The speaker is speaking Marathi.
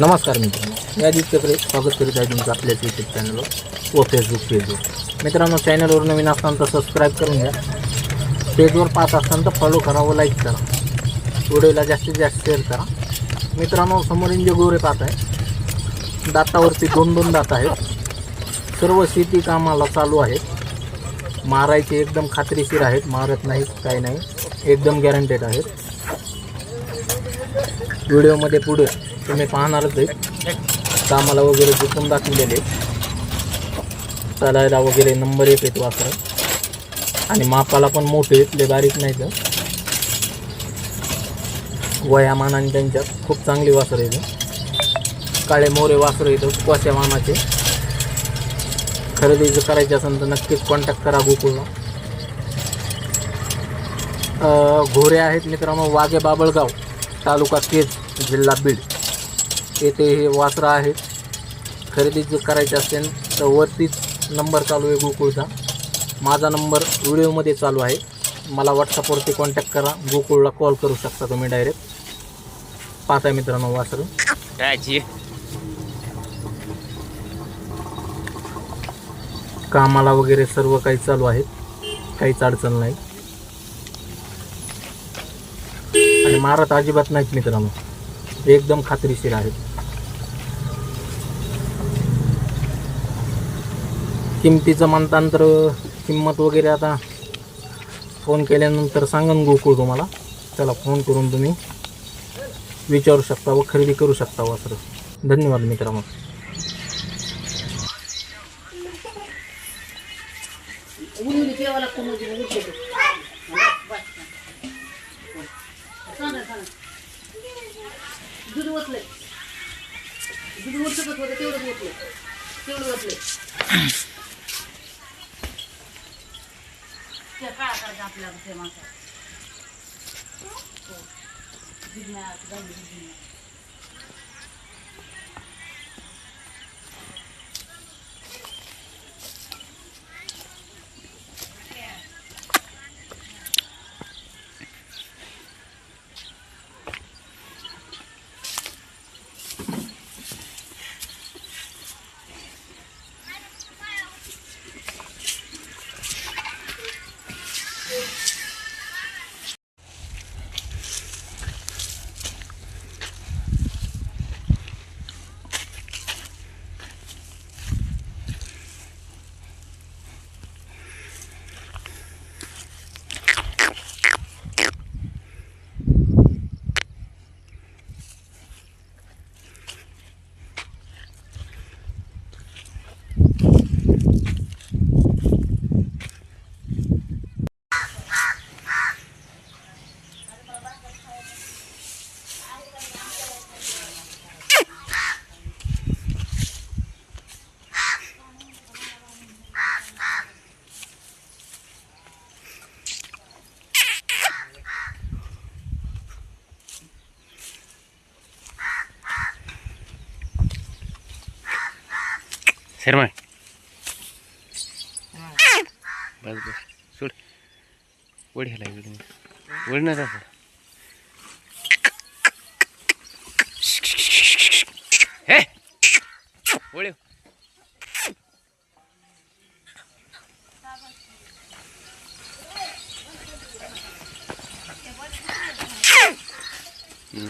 नमस्कार मित्रांनो. या दिवसाकडे स्वागत करीत आहे तुमचं आपल्याच यूट्यूब चॅनलवर व फेसबुक पेजवर मित्रांनो चॅनलवर नवीन असताना तर सबस्क्राईब करून घ्या. पेजवर पाहत असताना तर फॉलो करा व लाईक करा. व्हिडिओला जास्तीत जास्त शेअर करा. मित्रांनो समोरील जे गोरे पाहत आहे. दातावरती दोन दोन दात आहेत. सर्व शेती कामाला चालू आहेत. मारायचे एकदम खात्रीशीर आहेत. मारत नाहीत काही नाही. एकदम गॅरंटेड आहेत. व्हिडिओमध्ये पुढे तुम्ही पाहणारच आहे. कामाला वगैरे झुकून दाखवलेले चालायला वगैरे नंबर एक आहेत वासरं. आणि मापाला पण मोठे आहेत बारीक नाही तर. वयामानाने त्यांच्यात खूप चांगली वासरं येतं काळे मोरे वासरं येतं कोस्या मानाचे. खरेदी जर करायची असेल तर नक्कीच कॉन्टॅक्ट करा गोकुळला. घोरे आहेत मित्रांनो वाघे बाबळगाव तालुका केज. जिल्हा बीड. येथे हे वासरं आहेत. खरेदी जर करायची असेल तर वरतीच नंबर चालू आहे गोकुळचा. माझा नंबर व्हिडिओमध्ये चालू आहे. मला व्हॉट्सअपवरती कॉन्टॅक्ट करा. गोकुळला कॉल करू शकता तुम्ही डायरेक्ट पाहताय मित्रांनो वासरं. कामाला वगैरे सर्व काही चालू आहे. काहीच अडचण नाही. आणि मारत अजिबात नाहीत मित्रांनो. एकदम खात्रीशीर आहेत. किमतीचं म्हणतान तर किंमत वगैरे आता फोन केल्यानंतर सांगन गोकुळ तुम्हाला. त्याला फोन करून तुम्ही विचारू शकता व खरेदी करू शकता वस्त्र. धन्यवाद मित्रांनो. दूध ओतलंय. दूध ओतलं का थोडं तेवढंच ओतलंय. तेवढं ओतलंय. त्या काळा करायचा आपल्याला त्या माणसाला. दूध नाही शर्मा बस बस. सोड. वड ह्याला इकडे. वड नाही जात.